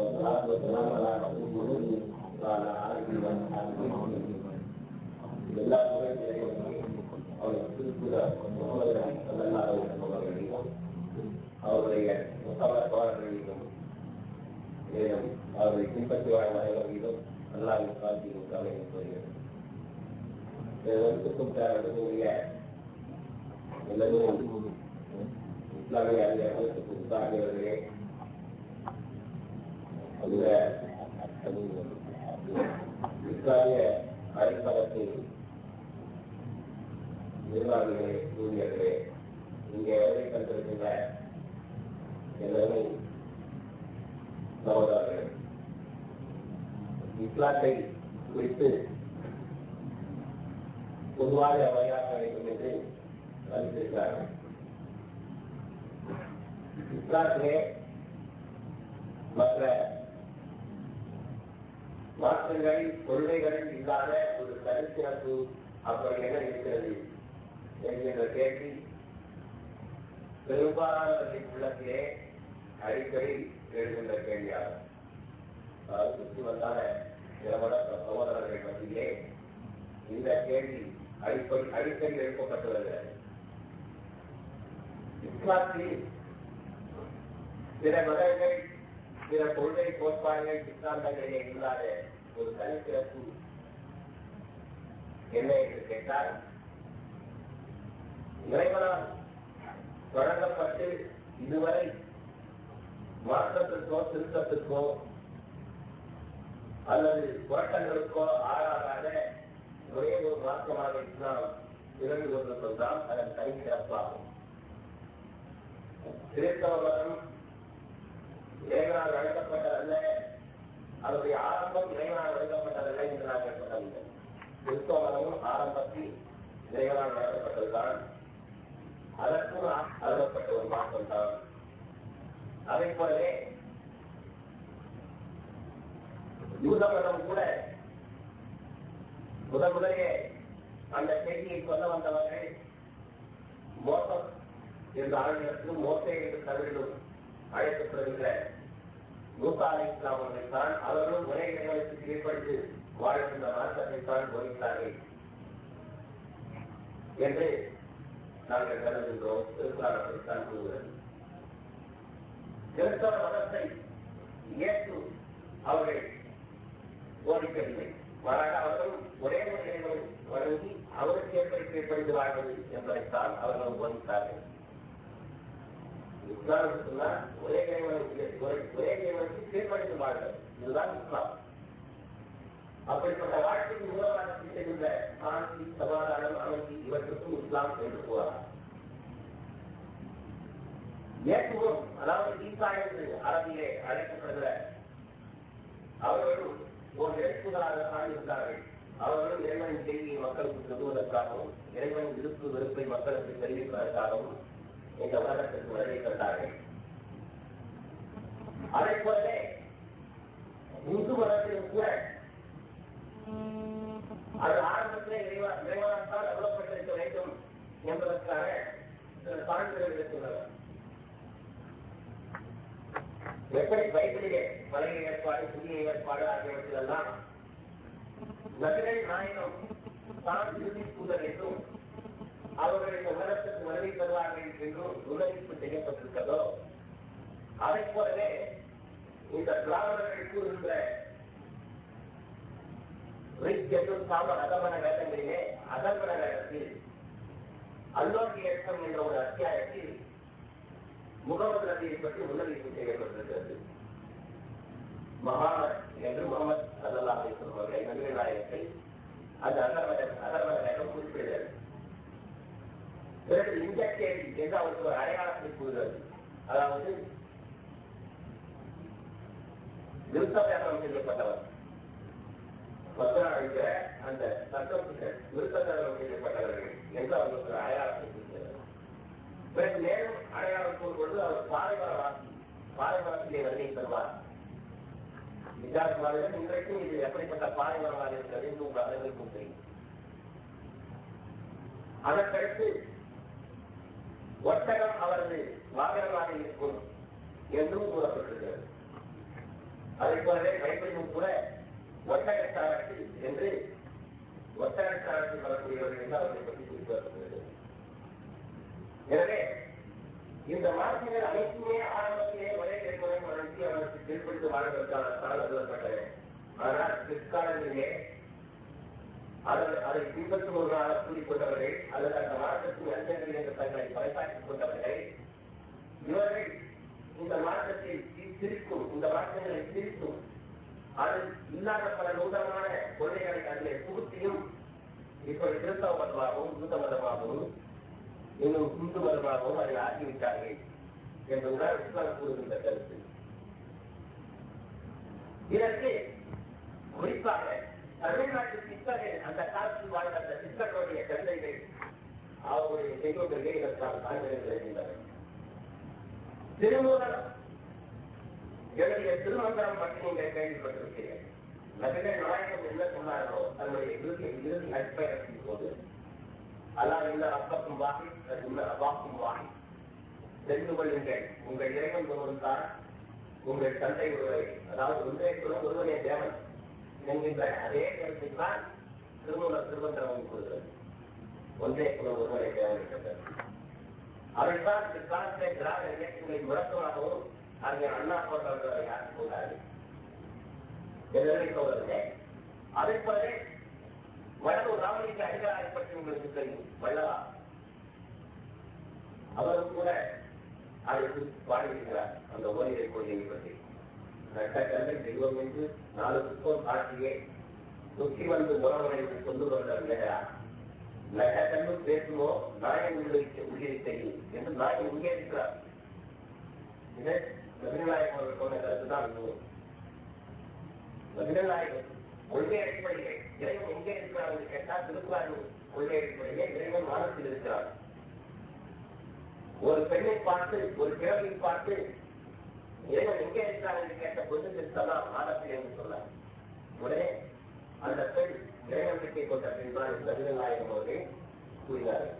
والصلاة والسلام على رسول الله وعلى آله وصحبه எல்லா புகழ்ச்சியையும் அவர் திருப்புற அவருடைய முத்தமத்தோழர்களிலும் மேலும் அவரை பின்பற்றி வாழும் அனைவரிலும் அல்லாவின் காட்சியும் கவலையும் வருகிறது இதற்கும் தேவைய எல்லாரும் இஸ்லாமிய அறிஞர்களுக்கு உத்தாகியவர்களே இஸ்லாத்தை குறித்து பொதுவாக வழியாக வேண்டும் என்று அறிவித்திருக்கிறார்கள். இஸ்லாத்திலே மற்ற மாற்றங்கள் கொள்கைகள் இல்லாத ஒரு தனிச்சிறப்பு அப்படி என இருக்கிறது என்கின்ற கேள்வி பெரும்பாலானவர்களின் உள்ளத்திலே அடிக்கடி எழுகின்ற கேள்வியாகும். சுற்றி வந்தான திறமட சகோதரர்கள் மத்தியிலே இந்த கேள்வி அடிப்படை அடிக்கடி எழுப்பப்பட்டு வருகிறது இஸ்லாத்தில் பிற மதங்கள் பிற கொள்கை கோட்பாடுகள் சித்தாந்தங்களிலே இல்லாத ஒரு தனிச்சிறப்பு என்ன என்று கேட்டால் இறைவனால் வழங்கப்பட்டு இதுவரை மாற்றத்திற்கோ திருத்தத்திற்கோ அல்லது புரட்டங்களுக்கோ ஆளாகாத ஒரே ஒரு மாற்றமாக இஸ்லாம் திறந்து கொண்டிருப்பதுதான் அதன் தனிச்சிறப்பாகும் கிறிஸ்தவ மதம் இறைவனால் வழங்கப்பட்டதல்ல அதனுடைய ஆரம்பம் இறைவனால் வழங்கப்பட்டதல்ல என்று நான் சொல்லவில்லை கிறிஸ்தவமும் ஆரம்பத்தில் இறைவனால் வழங்கப்பட்டதுதான். அதற்கும் அருளப்பட்ட ஒரு மாற்றம் தான். அதை போலவே யூத கூட முதன் முதலே அந்த செய்தியை சொல்ல வந்தவர்கள் மோசம் என்ற ஆளுநருக்கும் மோசை என்று தமிழிலும் அழைக்கப்படுகின்ற மூசா அலை இஸ்லாம் அவர்கள் தான் அவர்களும் ஒரே இறைவனுக்கு கீழ்ப்படித்து வாழ்கின்ற மார்க்கத்தை தான் போகிறார்கள் என்று நாங்கள் கருதுகின்றோம். திருக்குறாரத்தை தான் கூறுகிறது. கிறிஸ்தவ மதத்தை இயேசு அவர்கள் ஓடிக்கவில்லை மாறாக அவர்களும் ஒரே ஒரு இறைவனை வழங்கி அவருக்கு எப்படி கீழ்ப்படிந்து வாழ்வது என்பதைத்தான் அவர்கள் போதித்தார்கள் இஸ்லாம் ஒரே இறைவனுக்கு ஒரே- ஒரே இறைவனுக்கு இதுதான் இஸ்லாம். அப்படிப்பட்ட வாழ்க்கைக்கு மூலமாக செய்கின்ற சாந்தி சமாதானம் அமைதி இவற்றுக்கும் இஸ்லாம் என்று கூறலாம். இயேசுவும் அதாவது ஈசா என்று அரபியிலே அழைக்கப்படுகிற அவர்களும் ஒரு எழுப்புகளாக இருந்தார்கள் அவர்கள் இறைவனின் செய்தியை மக்களுக்கு சொல்லுவதற்காகவும் இறைவனின் விருப்பு வெறுப்பை மக்களுக்கு தெரிவிப்பதற்காகவும் இந்த உலகத்திற்கு வருகை தந்தார்கள். அதை போலவே இந்து மதத்திலும் கூட அது ஆரம்பத்திலே இறைவா இறைவனால் அருளப்பட்டிருக்க வேண்டும் என்பதற்காக சில சான்றுகள் எடுத்துள்ளனர் எப்படி பைபிளிலே பழைய ஏற்பாடு புதிய ஏற்பாடு ஆகியவற்றிலெல்லாம் நபிகள் நாயகம் தான் இறுதி தூதர் என்றும் அவர்கள் இந்த உலகத்துக்கு வருகை தருவார்கள் என்றும் உலகிப்பு செய்யப்பட்டிருக்கிறதோ? அதை போலவே இந்த திராவிடர்கள் கூறுகின்ற ரிக் என்றும் சாம அதமன வேதங்களிலே அதமன வேதத்தில் அல்லோர் இயக்கம் என்ற ஒரு அத்தியாயத்தில் முகமது நபியை பற்றி முன்னறிவிப்பு செய்யப்பட்டிருக்கிறது. மகாமத் என்று முகமது சல்லா அலி சொல்வார்கள் நபிகள் நாயகத்தை அந்த குறிப்பிடுகிறது பிறகு இந்த கேள்வி என்று அவருக்கு ஒரு அடையாளத்தை கூறுகிறது? அதாவது நிறுத்த வேதம் செய்யப்பட்டவர் பத்திராளிக்கிற அந்த சட்டத்துக்கு விருத்தத்தரம் செய்யப்பட்டவர்கள் என்று அவருக்கு ஒரு அடையாளத்தை கொடுக்கிறது பிறகு மேலும் அடையாளம் கூறும்பொழுது அவர் பாலைவரவாசி பாலைவரத்திலே வருகை தருவார். நிஜாத் இன்றைக்கும் இது எப்படிப்பட்ட பாலைவரமாக இருக்கிறது என்று உங்கள் அனைவருக்கும் தெரியும். அதற்கடுத்து ஒட்டகம் அவரது வாகனமாக இருக்கும் என்றும் கூறப்பட்டிருக்கிறது. அதை போலவே பைபிளும் கூட ஒட்டகத்தாரத்து என்று ஒட்டகத்தாரத்தில் வரக்கூடியவர்கள் என்று அவர்களை பற்றி குறிப்பிடப்படுகிறது எனவே இந்த மாற்றங்கள் அனைத்துமே ஆனால் பிற்காலங்களிலே அதை அதை பின்பற்றுவதாக கூறிக்கொண்டவர்கள் அல்லது அந்த மாற்றத்தின் அஞ்சல்கள் தங்களை பறைசாற்றிக் கொண்டவர்கள் இவர்கள் இந்த மாற்றத்தை திரிக்கும் இந்த மாற்றங்களை திரிக்கும் அது இல்லாத பல நூதனமான கொள்கைகளை அதிலே புகுத்தியும் இப்படி கிறிஸ்தவ மதமாகவும் புத்த மதமாகவும் இன்னும் இந்து மதமாகவும் அதை ஆக்கிவிட்டார்கள் என்பதுதான் இஸ்லாம் கூறுகின்ற கருத்து. இதற்கு குறிப்பாக தமிழ்நாட்டு சித்தர்கள் அந்த காலத்தில் வாழ்ந்த அந்த சித்தர்களுடைய தந்தைகள் அவருடைய செய்திகளிலே இதற்கான சான்றிதழ்கள் திருமூலம் எழுதிய திருமந்திரம் பற்றி நீங்கள் கேள்விப்பட்டிருக்கிறேன் நபிகள் நாயகம் என்ன சொன்னாரோ தன்னுடைய இறுதி இறுதி நட்பயணத்தின் போது அல்லாஹ் இல்ல அப்பக்கும் வாகி உள்ள அவாக்கும் வாகி தெரிந்து கொள்ளுங்கள். உங்கள் இறைவன் ஒருவன் தான். உங்கள் தந்தை ஒருவரை அதாவது ஒன்றே குலம் ஒருவனே தேவன் என்கின்ற அதே கருத்தை தான் திருமண திருமந்திரம் கூறுகிறது ஒன்றே குலம் ஒருவனே தேவன் என்கின்றது அவர்கள்தான் பிற்காலத்தை திராவிட இயக்கங்களின் முழக்கமாகவும் அங்கே அண்ணா போன்றவர்களை யாரும் கூடாது எதிர்ப்பவர்களே அதே போல வடலூர் ராமலிங்க அடிகளாரை பற்றி உங்களுக்கு தெரியும். வள்ளலா அவரும் கூட அதற்கு வாழ்கிறார் அந்த ஓரிரை கொள்கையை பற்றி நட்டக்கல்லை தெய்வம் என்று நாலு புத்தம் காட்டியே துக்கி வந்து உறவுகளை கொண்டு வந்தார் இல்லையா? நட்டக்கல்லு பேசுமோ? நாயன் உள்ளிட்ட உள்ளிருக்கையில் என்று நாயன் இங்கே இருக்கிறார். இது நபிநாயகம் அவர்கள் சொன்ன கருத்துதான் இதுவும் நபிநாயகம் கொள்கை அடிப்படையில் இறைவன் எங்கே இருக்கிறார் என்று கேட்டால் திருக்குறாரின் கொள்கை அடிப்படையிலே இறைவன் வானத்தில் இருக்கிறார். ஒரு பெண்ணை பார்த்து ஒரு கிழமை பார்த்து இறைவன் எங்கே இருக்கிறார் என்று கேட்ட பொழுது திருத்தலாம் வானத்தில் என்று சொன்னார் உடனே அந்த பெண் இறைவன் கிட்டே கொண்ட பெண் தான் நபிநாயகம் அவர்கள் கூறினார்கள்.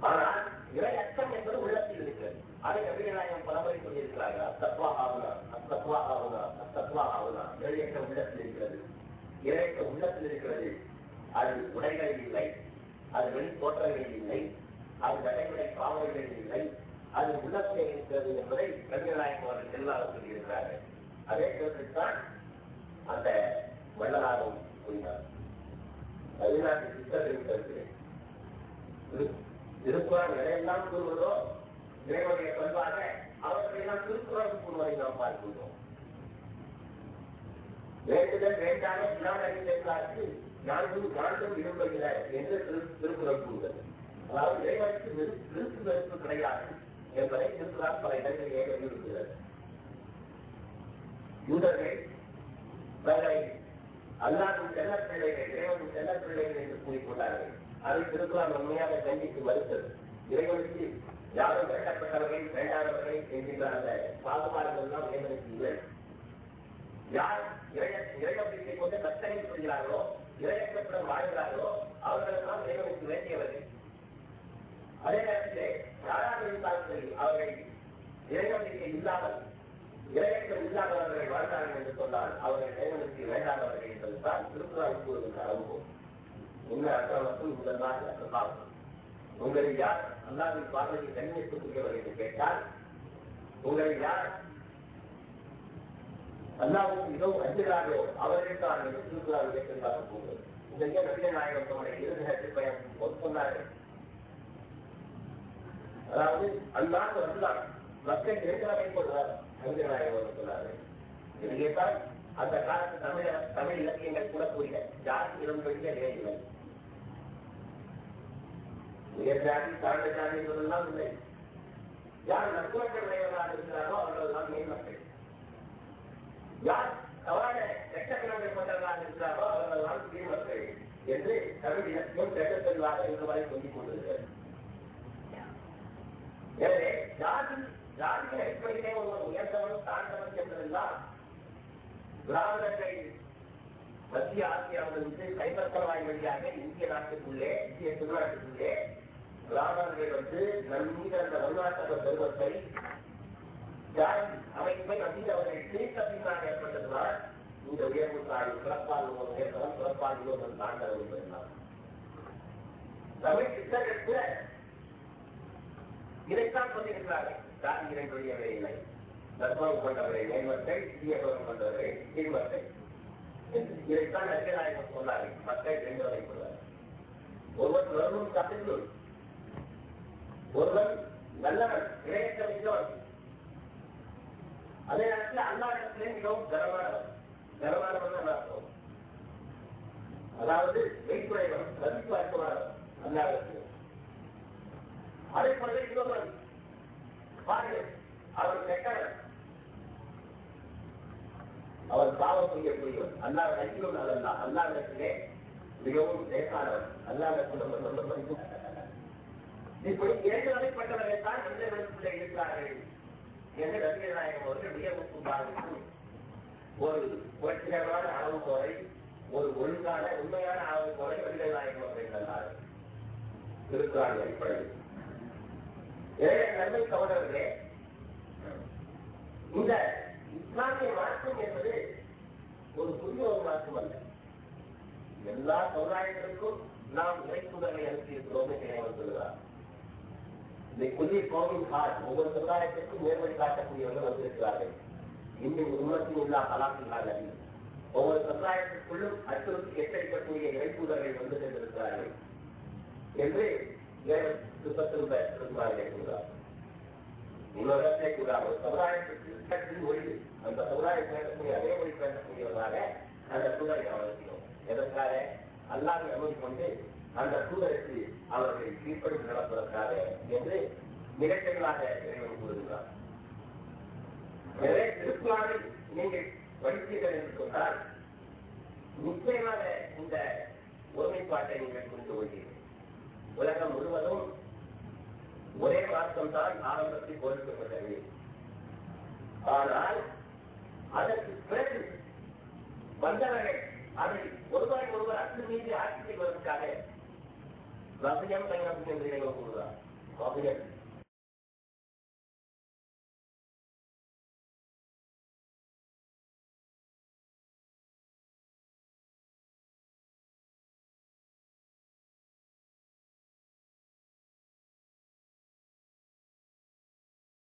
ஆனால் இறை அச்சம் என்பது உள்ளத்தில் இருக்கிறது. அதை நபிநாயகம் பலமுறை கொண்டிருக்கிறார்கள் அத்தத்வா ஆகுனா அத்தத்வா ஆகுனா அத்தத்வா ஆகுனா. இறையற்ற உள்ளத்தில் இருக்கிறது. இறையற்ற உள்ளத்தில் இருக்கிறது. அது உடைகளில் இல்லை. அது வெளி தோற்றங்களில் இல்லை. அது நடைமுறை பாவங்களில் இல்லை. அது உள்ளத்தை இருக்கிறது என்பதை கவிஞராயம் அவர்கள் எல்லாரும் சொல்லியிருக்கிறார்கள். அதே கருத்துத்தான் அந்த வள்ளலாரும் கூறினார் தமிழ்நாட்டு சித்தர்கள் இருக்கிறது திருக்குறள் எதையெல்லாம் கூறுவதோ இறைவனுடைய பண்பாக அவற்றையெல்லாம் திருக்குறள் கூறுவதை நாம் பார்க்கின்றோம். வேண்டுதல் வேண்டாத இல்லாதற்கு நான்கும் நான்கும் விரும்புகிற என்று திருக்குறள் கூறுகிறது. அதாவது இறைவனுக்கு விரு- விருப்பு வெறுப்பு கிடையாது. என்பதை திருக்குறள் பல இடங்களிலே வலியுறுத்துகிறது யூதர்கள் தங்களை அல்லாவின் செல்ல பிள்ளைகள் இறைவனின் செல்ல பிள்ளைகள் என்று கூறிக்கொண்டார்கள். அதை திருக்குறள் உண்மையாக கண்டித்து மறுத்தது. இறைவனுக்கு யாரும் வெட்டப்பட்டவர்கள் வேண்டாதவர்கள் என்கின்ற அந்த பாகுபாடுகள் எல்லாம் இறைவனுக்கு இல்லை. யார் இறை இறைநம்பிக்கை கொண்டு கத்தனை சொல்கிறார்களோ இறையற்றப்புறம் வாழ்கிறார்களோ அவர்களெல்லாம் இறைவனுக்கு வேண்டியவர்கள். அதே நேரத்திலே யாராக இருந்தாலும் அவர்கள் இறைநம்பிக்கை இல்லாமல் இறையற்றம் இல்லாதவர்கள் வாழ்ந்தார்கள் என்று சொன்னால் அவர்கள் இறைவனுக்கு வேண்டாதவர்கள் என்பதுதான் திருக்குறள் கூறுகின்ற அனுபவம் உண்மை அர்த்தமற்றும் முதல்தான் அர்த்தமாகும் உங்களில் யார் அல்லாவின் பார்வையை கண்ணியத்துக்குரியவர் என்று கேட்டால் உங்களில் யார் அல்லாவுக்கு மிகவும் அஞ்சுகிறார்களோ அவர்கள் தான் என்று திருக்குறள் கேட்டிருந்தார்கள் இந்த நவீன நாயகம் தம்முடைய இறுதி நேரத்தில் பயன் போது சொன்னார்கள் அதாவது அந்நாட்டு வந்தார் மக்கள் இருக்கிறவை போடுவார் கவிஞராக நாயகம் இது கேட்டால் அந்த காலத்து தமிழ தமிழ் இலக்கியங்கள் கூட கூறின ஜாதி இடம் பெரிய நிலையில்லை உயர் ஜாதி தாழ்ந்த ஜாதி என்பதெல்லாம் இல்லை. யார் நட்புறக்க உடையவர்களாக இருக்கிறாரோ அவர்கள் தான் மேல் மக்கள். யார் தவறான கெட்டக்கிழமை கொண்டவர்களாக இருக்கிறாரோ அவர்கள் தான் கீழ் மக்கள் என்று தமிழ் இலக்கியம் தெட்ட தெளிவாக சொல்லிக் கொண்டது எனவே ஜாதி ஜாதியின் அடிப்படையிலே ஒருவர் உயர்ந்தவன் தாழ்ந்தவன் என்பதெல்லாம் திராவிடர்கள் மத்திய ஆசியாவிலிருந்து கைப்பற்றவாய் வழியாக இந்திய நாட்டுக்குள்ளே இந்திய திருநாட்டுக்குள்ளே திராவிடர்கள் வந்து நம் மீது அந்த வருமாற்ற பெருமத்தை ஜாதி அமைப்பை வந்து அவர்கள் பிரித்த ஏற்பட்டதுதான் இந்த உயர்வு தாழ்வு பிறப்பால் ஏற்படும் உயர்த்தவன் பிறப்பால் ஒருவன் தாண்டவன் என்பதுதான் தமிழ் சித்தர்கள் கூட இதைத்தான் சொல்லியிருக்கிறார்கள். ஜாதி வழியவே இல்லை. தர்மம் கொண்டவரை மேன்மக்கள் தீயபம் கொண்டவரை கீழ்மக்கள் இதைத்தான் நபிநாயகம் சொன்னார்கள் மக்கள் தெரிந்தவரை கொள்வார் ஒருவர் வெறும் கசிந்து ஒருவர் நல்லவன் இணையற்ற மிக்கவன் அதே நேரத்தில் அல்லாடத்திலே மிகவும் கனமானவன் கனமானவன் தான் அர்த்தம் அதாவது மெய்க்குறைவன் மதிப்பு அர்த்தமானவன் அல்லாடத்தில் அதே போல இன்னொருவன் பாருங்கள் அவர் கெட்டவன் அவர் பாவம் செய்யக்கூடியவன் அல்லாத நடிக்கும் அல்ல அல்லாவிடத்திலே மிகவும் லேசானவன் அல்லாவிடத்தில் இப்படி இரண்டு வகைப்பட்டவர்கள் தான் மனிதர்களுக்குள்ளே இருக்கிறார்கள். என்று நபிகள் நாயகம் அவர்கள் வியப்புக்கும் பாருக்கும் ஒரு புரட்சிகரமான அளவுகோலை ஒரு ஒழுங்கான உண்மையான அளவுகோலை நபிகள் நாயகம் அவர்கள் தந்தார்கள். இருக்கிறார்கள் அடிப்படையில் ஏழை நன்மை சகோதரர்களே இந்த இஸ்லாமிய மாற்றம் என்ற ஒரு புதிய ஒரு மாற்றம் அல்ல எல்லா சமுதாயங்களுக்கும் நாம் இறைக்குதலை அனுப்பியிருக்கிறோம் என்று இறைவன் சொல்கிறார் இந்த புதிய கோவில் கார் ஒவ்வொரு சமுதாயத்திற்கும் நேர்வழி காட்டக்கூடியவர்கள் வந்திருக்கிறார்கள் இன்னும் உண்மத்தின் உள்ள கலாச்சார ஒவ்வொரு சமுதாயத்திற்குள்ளும் அச்சுறுத்தி எச்சரிக்கக்கூடிய இறைப்புதல்கள் வந்து சென்றிருக்கிறார்கள் என்று இறைவன் திரும்ப திரும்ப திரும்பார்கள் கூறார் இன்னொரு இடத்திலே கூறார் ஒரு சமுதாயத்திற்கு மொழி அந்த சமுதாயம் பேசக்கூடிய அதே மொழி பேசக்கூடியவர்களாக அந்த சூழலை அவர்களுக்கிறோம் எதற்காக? அல்லாத அனுமதி கொண்டு அந்த சூழலுக்கு அவர்களை கீழ்ப்படுத்தி நடப்பதற்காக என்று நிகழ்ச்சிகளாக இறைவன் கூறுகிறார். எனவே திருக்குறானில் நீங்கள் படித்தீர்கள் என்று சொன்னால் நிச்சயமாக இந்த ஒருமைப்பாட்டை நீங்கள் புரிந்து கொள்கிறீர்கள் உலகம் முழுவதும் ஒரே மார்க்கம் தான் ஆரம்பத்தில் கொடுக்கப்பட்டது ஆனால் அதற்கு பிறகு வந்தவர்கள் அதை ஒருவரை ஒருவர் அச்சு மீது ஆட்சி செய்வதற்காக ரசயம் பயணம் என்று இறைவன் கூறுகிறார். ரசயம்